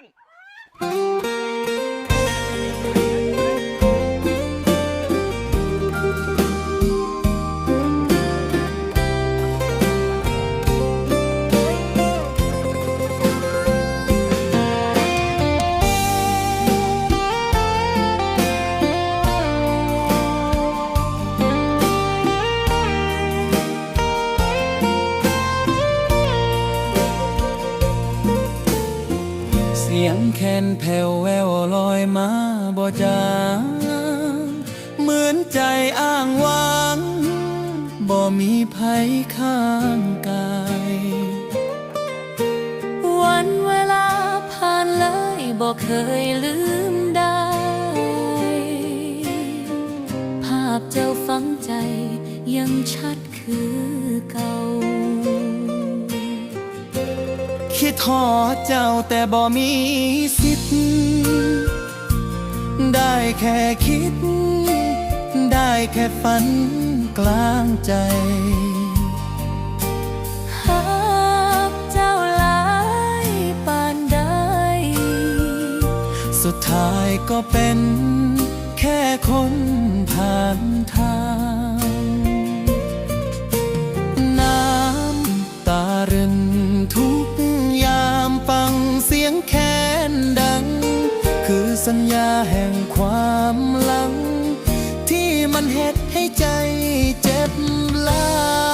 เงแคนแผ่วแววลอยมาบ่จางเหมือนใจอ้างว้างบ่มีภัยข้างกาย วันเวลาผ่านเลยบอกเคยลืมได้ ภาพเจ้าฝังใจยังชัดคือเก่า คิดทอดเจ้าแต่บ่มีสิทธิ์ได้แค่คิด ได้แค่ฝันกลางใจหากเจ้าหลายปานใดสุดท้ายก็เป็นแค่คนผ่านทาง คือสัญญาแห่งความหลัง ที่มันเฮ็ดให้ใจเจ็บหลา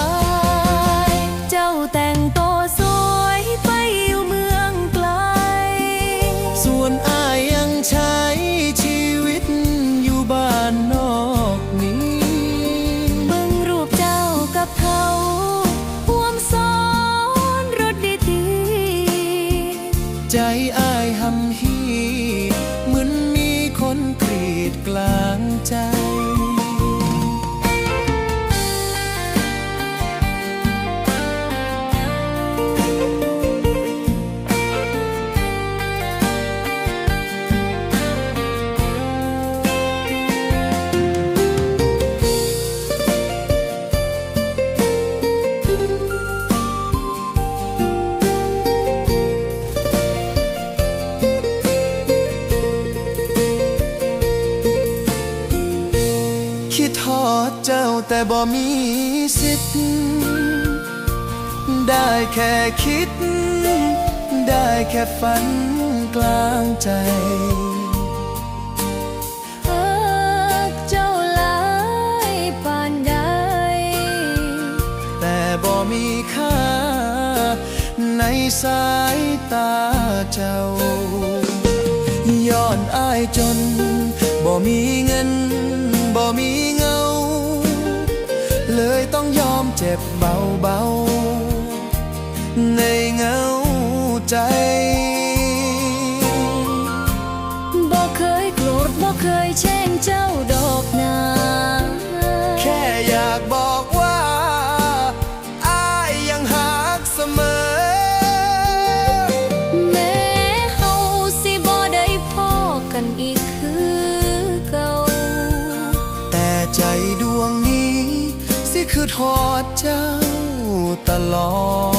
กรีดกลางใจ เจ้าแต่บ่มีสิทธิ์ ได้แค่คิด ได้แค่ฝันกลางใจหากเจ้าหลายปานใดแต่บ่มีค่า ในสายตาเจ้า ย้อนอายจน บ่มีเงิน บ่มี ยอมเจ็บเบาๆในเงาใจบ่เคยโกรธบ่เคยแช่งเจ้าดอกนา ดหอดเจ้าตลอด